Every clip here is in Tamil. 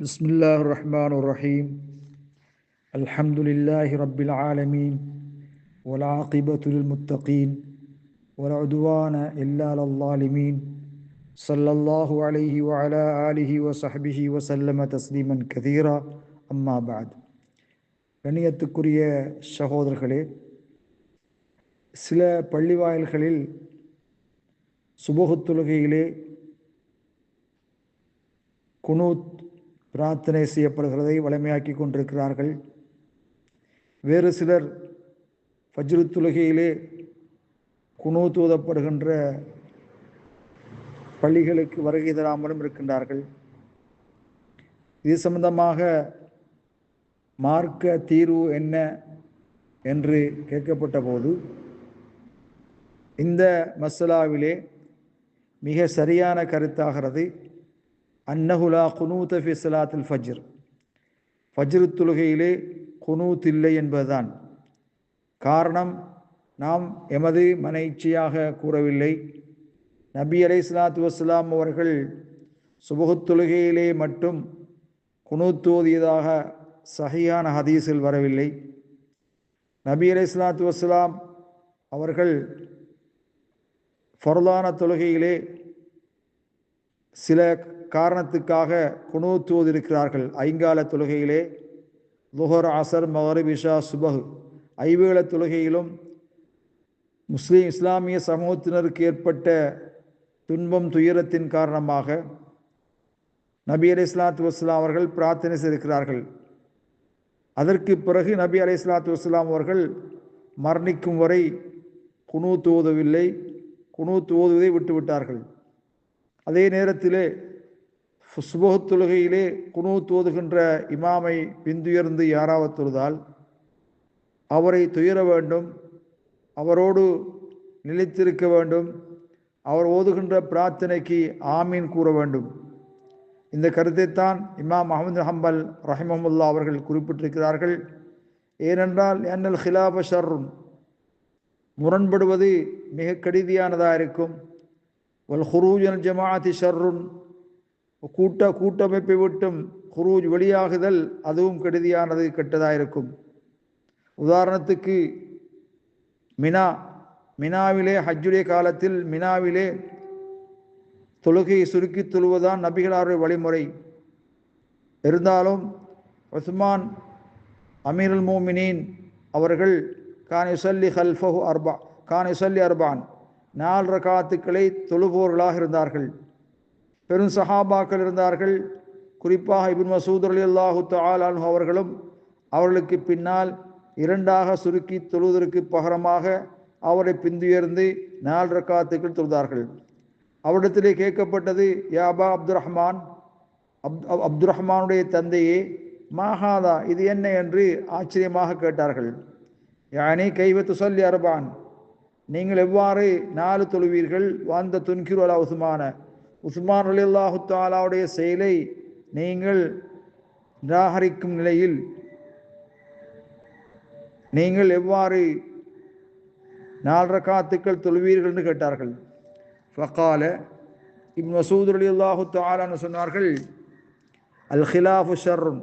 بسم الله الرحمن الرحيم الحمد لله رب العالمين والعاقبة للمتقين ولا عدوان إلا على الظالمين صلى الله عليه وعلى آله وصحبه وسلم تسليما كثيرا أما بعد கண்ணியத்துக்குரிய சகோதரர்களே சில பள்ளி வாயில்களில் சுபகுத் தொழுகையிலே குனூத் பிரார்த்தனை செய்யப்படுகிறதை வளமையாக்கி கொண்டிருக்கிறார்கள். வேறு சிலர் ஃபஜ்ரு தொழுகையிலே தூதப்படுகின்ற பள்ளிகளுக்கு வருகை தராமலும் இருக்கின்றார்கள். இது சம்பந்தமாக மார்க்க தீர்வு என்ன என்று கேட்கப்பட்ட போது இந்த மசலாவிலே மிக சரியான கருத்தாகிறது. அன்னஹுலா குனூத் ஃபி சலாத்தில் ஃபஜ்ர் ஃபஜ்ரு தொழுகையிலே குனூத் இல்லை என்பதுதான். காரணம் நாம் எமது மனைச்சியாக கூறவில்லை. நபி அலை சலாத்து வஸ்லாம் அவர்கள் சுபகுத் தொழுகையிலே மட்டும் குனூத் ஓதியதாக சஹியான ஹதீஸில் வரவில்லை. நபி அலை சலாத்து வஸ்லாம் அவர்கள் ஃபர்தான தொழுகையிலே சில காரணத்துக்காக குனூத் ஐங்கால தொழுகையிலே லுஹர் அசர் மகரிப் இஷா சுபஹ். ஐவேள தொழுகையிலும் முஸ்லீம் இஸ்லாமிய சமூகத்தினருக்கு ஏற்பட்ட துன்பம் துயரத்தின் காரணமாக நபி அலி இஸ்லாத்து வஸ்லாம் அவர்கள் பிரார்த்தனை செய்திருக்கிறார்கள். அதற்கு பிறகு நபி அலி இஸ்லாத்து வஸ்லாம் அவர்கள் மரணிக்கும் வரை குணூத்து ஓதவில்லை குணூத்து ஓதுவதை விட்டுவிட்டார்கள். அதே நேரத்திலே சுபகு தொழுகையிலே குனூத் தோதுகின்ற இமாமை பிந்துயர்ந்து யாராவது தொழுதால் அவரை துயர வேண்டும் அவரோடு நிலைத்திருக்க வேண்டும் அவர் ஓதுகின்ற பிரார்த்தனைக்கு ஆமீன் கூற வேண்டும். இந்த கருத்தைத்தான் இமாம் அஹமது ஹம்பல் ரஹிமமுல்லா அவர்கள் குறிப்பிட்டிருக்கிறார்கள். ஏனென்றால் என்னல் ஹிலாப ஷர்ரும் முரண்படுவது மிக கடிதியானதாக இருக்கும். வல் ஹுரூஜன் ஜமாஅதி ஷர்ருன் கூட்ட கூட்டமைப்பை விட்டும் குரூஜ் வெளியாகுதல் அதுவும் கெடுதியானது கெட்டதாக இருக்கும் உதாரணத்துக்கு மினா மினாவிலே ஹஜ்ஜுடைய காலத்தில் மினாவிலே தொழுகையை சுருக்கி தொழுவதான் நபிகளாருடைய வழிமுறை. இருந்தாலும் உஸ்மான் அமீருல் மோமினின் அவர்கள் கான் யுசல்லி ஹல்ஃபஹு அர்பா கான் யுசல்லி அர்பான். நாலு ரகாத்துக்களை தொழுபவர்களாக இருந்தார்கள். பெரும் சஹாபாக்கள் இருந்தார்கள். குறிப்பாக இபின் மசூத் அலி அல்லாஹு தாலான் அவர்களும் அவர்களுக்கு பின்னால் இரண்டாக சுருக்கி தொழுவதற்கு பகரமாக அவரை பிந்துயர்ந்து நாலு ரக்காத்துக்கள் தொழுதார்கள். அவரிடத்திலே கேட்கப்பட்டது யாபா அப்துல் ரஹ்மான் அப் அப்துல் ரஹ்மானுடைய தந்தையே மாஹாதா இது என்ன? என்று ஆச்சரியமாக கேட்டார்கள். யானி கைவத்து சொல்லி அரபான் நீங்கள் எவ்வாறு நாலு தொழுவீர்கள்? வாழ்ந்த துன்கிரு அலா உஸ்மான் அலி அல்லாஹு தாலாவுடைய செயலை நீங்கள் நிராகரிக்கும் நிலையில் நீங்கள் எவ்வாறு நாலரை காத்துக்கள் தொழுவீர்கள் என்று கேட்டார்கள். ஃபக்கால இப் மசூத் அலி அல்லாஹு தாலான்னு சொன்னார்கள் அல் ஹிலாஃபு ஷர்ருன்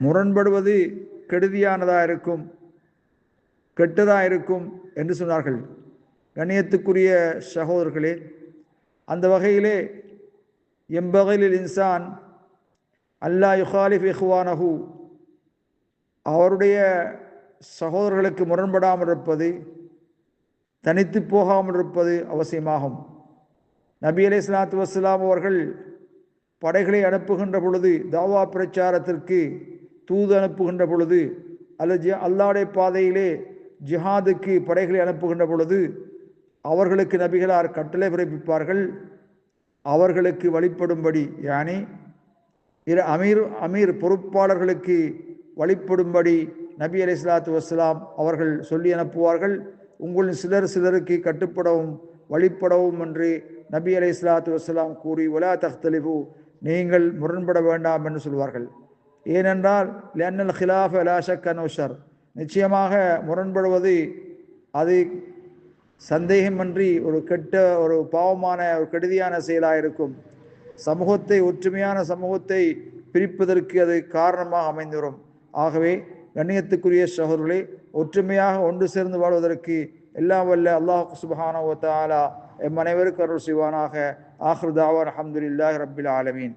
முரண்படுவது கெடுதியானதாக இருக்கும் கெட்டதாக இருக்கும் என்று சொன்னார்கள். கண்ணியத்துக்குரிய சகோதரர்களே அந்த வகையிலே எம்பகையில் இன்சான் அல்லா யுஹாலிஃப் இஹ்வானஹு அவருடைய சகோதரர்களுக்கு முரண்படாமல் இருப்பது தனித்து போகாமல் இருப்பது அவசியமாகும். நபி அலி இஸ்லாத்து வஸ்லாம் அவர்கள் படைகளை அனுப்புகின்ற பொழுது தாவா பிரச்சாரத்திற்கு தூது அனுப்புகின்ற பொழுது அல்லது அல்லாடைய பாதையிலே ஜிஹாதுக்கு படைகளை அனுப்புகின்ற பொழுது அவர்களுக்கு நபிகளார் கட்டளை பிறப்பிப்பார்கள் அவர்களுக்கு வழிபடும்படி யானி இரு அமீர் அமீர் பொறுப்பாளர்களுக்கு வழிபடும்படி நபி அலி இஸ்லாத்து வஸ்லாம் அவர்கள் சொல்லி அனுப்புவார்கள். உங்களின் சிலர் சிலருக்கு கட்டுப்படவும் வழிபடவும் என்று நபி அலி இஸ்லாத்து வஸ்லாம் கூறி உலா தஹ்தலிபு நீங்கள் முரண்பட வேண்டாம் என்று சொல்வார்கள். ஏனென்றால் லென்னல் ஹிலாஃப் அலாஷக் அனுஷர் நிச்சயமாக முரண்படுவது அது சந்தேகமின்றி ஒரு கெட்ட ஒரு பாவமான ஒரு கெடுதியான செயலாக இருக்கும். சமூகத்தை ஒற்றுமையான சமூகத்தை பிரிப்பதற்கு அது காரணமாக அமைந்துவிடும் ஆகவே கண்ணியத்துக்குரிய சகோதரர்களே ஒற்றுமையாக ஒன்று சேர்ந்து வாழ்வதற்கு எல்லாம் வல்ல அல்லாஹ் சுபஹான தாலா எம் அனைவருக்கு அருள் செய்வானாக. ஆஹ்ரு அஹமதுல்லாஹ் ரபில் ஆலமீன்.